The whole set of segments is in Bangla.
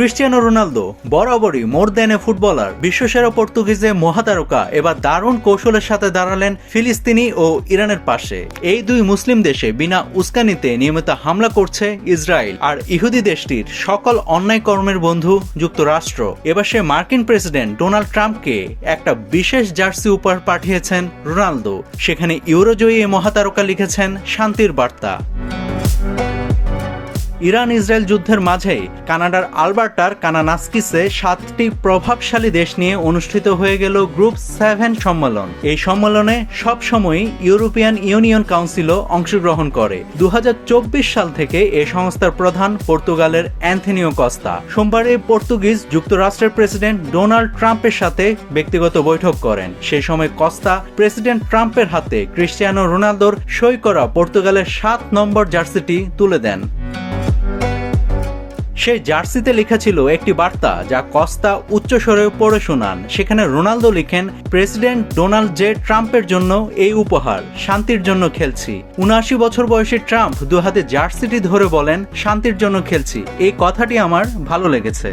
ক্রিস্টিয়ানো রোনালদো বরাবরই মোর দেন এ ফুটবলার, বিশ্বসেরা পর্তুগিজে মহাতারকা, এবার দারুণ কৌশলের সাথে দাঁড়ালেন ফিলিস্তিনি ও ইরানের পাশে। এই দুই মুসলিম দেশে বিনা উস্কানিতে নিয়মিত হামলা করছে ইসরায়েল আর ইহুদি দেশটির সকল অন্যায় কর্মের বন্ধু যুক্তরাষ্ট্র। এবার সে মার্কিন প্রেসিডেন্ট ডোনাল্ড ট্রাম্পকে একটা বিশেষ জার্সি উপহার পাঠিয়েছেন রোনালদো। সেখানে ইউরোজয়ী এই মহাতারকা লিখেছেন শান্তির বার্তা। ইরান ইসরায়েল যুদ্ধের মাঝেই কানাডার আলবার্টার কানানাস্কিসে সাতটি প্রভাবশালী দেশ নিয়ে অনুষ্ঠিত হয়ে গেল গ্রুপ সেভেন সম্মেলন। এই সম্মেলনে সবসময়ই ইউরোপিয়ান ইউনিয়ন কাউন্সিলও অংশগ্রহণ করে। দু হাজার চব্বিশ সাল থেকে এ সংস্থার প্রধান পর্তুগালের অ্যান্থনিও কস্তা। সোমবারে পর্তুগিজ যুক্তরাষ্ট্রের প্রেসিডেন্ট ডোনাল্ড ট্রাম্পের সাথে ব্যক্তিগত বৈঠক করেন। সেই সময় কস্তা প্রেসিডেন্ট ট্রাম্পের হাতে ক্রিস্টিয়ানো রোনালদোর সই করা পর্তুগালের সাত নম্বর জার্সিটি তুলে দেন। সেই জার্সিতে লেখা ছিল একটি বার্তা যা কস্তা উচ্চস্বরে পড়ে শোনান। সেখানে রোনালদো লিখেন, প্রেসিডেন্ট ডোনাল্ড জে ট্রাম্পের জন্য এই উপহার, শান্তির জন্য খেলছি। উনআশি বছর বয়সী ট্রাম্প দু হাতে জার্সিটি ধরে বলেন, শান্তির জন্য খেলছি। এই কথাটি আমার ভালো লেগেছে।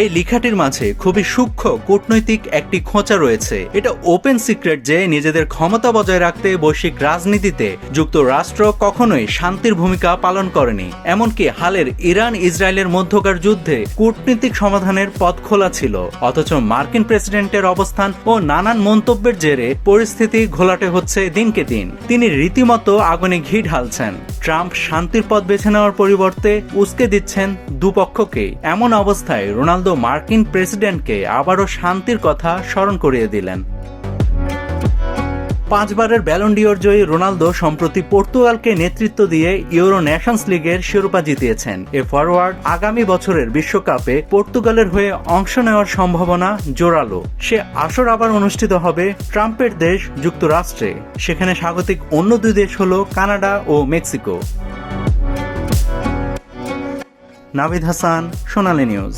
এই লেখাটির মাঝে খুবই সূক্ষ্ম কূটনৈতিক একটি খোঁচা রয়েছে। এটা ওপেন সিক্রেট যে নিজেদের ক্ষমতা বজায় রাখতে বৈশ্বিক রাজনীতিতে যুক্তরাষ্ট্র কখনোই শান্তির ভূমিকা পালন করেনি। এমনকি হালের ইরান ইসরায়েলের মধ্যকার যুদ্ধে কূটনীতিক সমাধানের পথ খোলা ছিল। অথচ মার্কিন প্রেসিডেন্টের অবস্থান ও নানান মন্তব্যের জেরে পরিস্থিতি ঘোলাটে হচ্ছে দিনকে দিন। তিনি রীতিমতো আগুনে ঘি ঢালছেন। ট্রাম্প শান্তির পথ বেছে নেওয়ার পরিবর্তে উস্কে দিচ্ছেন দুপক্ষকে। এমন অবস্থায় রোনালদো মার্কিন প্রেসিডেন্টকে আবারও শান্তির কথা স্মরণ করিয়ে দিলেন। পাঁচবারের ব্যালন্ডিওর জয়ী রোনালদো সম্প্রতি পর্তুগালকে নেতৃত্ব দিয়ে ইউরো ন্যাশনস লিগের শিরোপা জিতিয়েছেন। এ ফরওয়ার্ড আগামী বছরের বিশ্বকাপে পর্তুগালের হয়ে অংশ নেওয়ার সম্ভাবনা জোরালো। সে আসর আবার অনুষ্ঠিত হবে ট্রাম্পের দেশ যুক্তরাষ্ট্রে। সেখানে স্বাগতিক অন্য দুই দেশ হল কানাডা ও মেক্সিকো। নাভিদ হাসান, সোনালী নিউজ।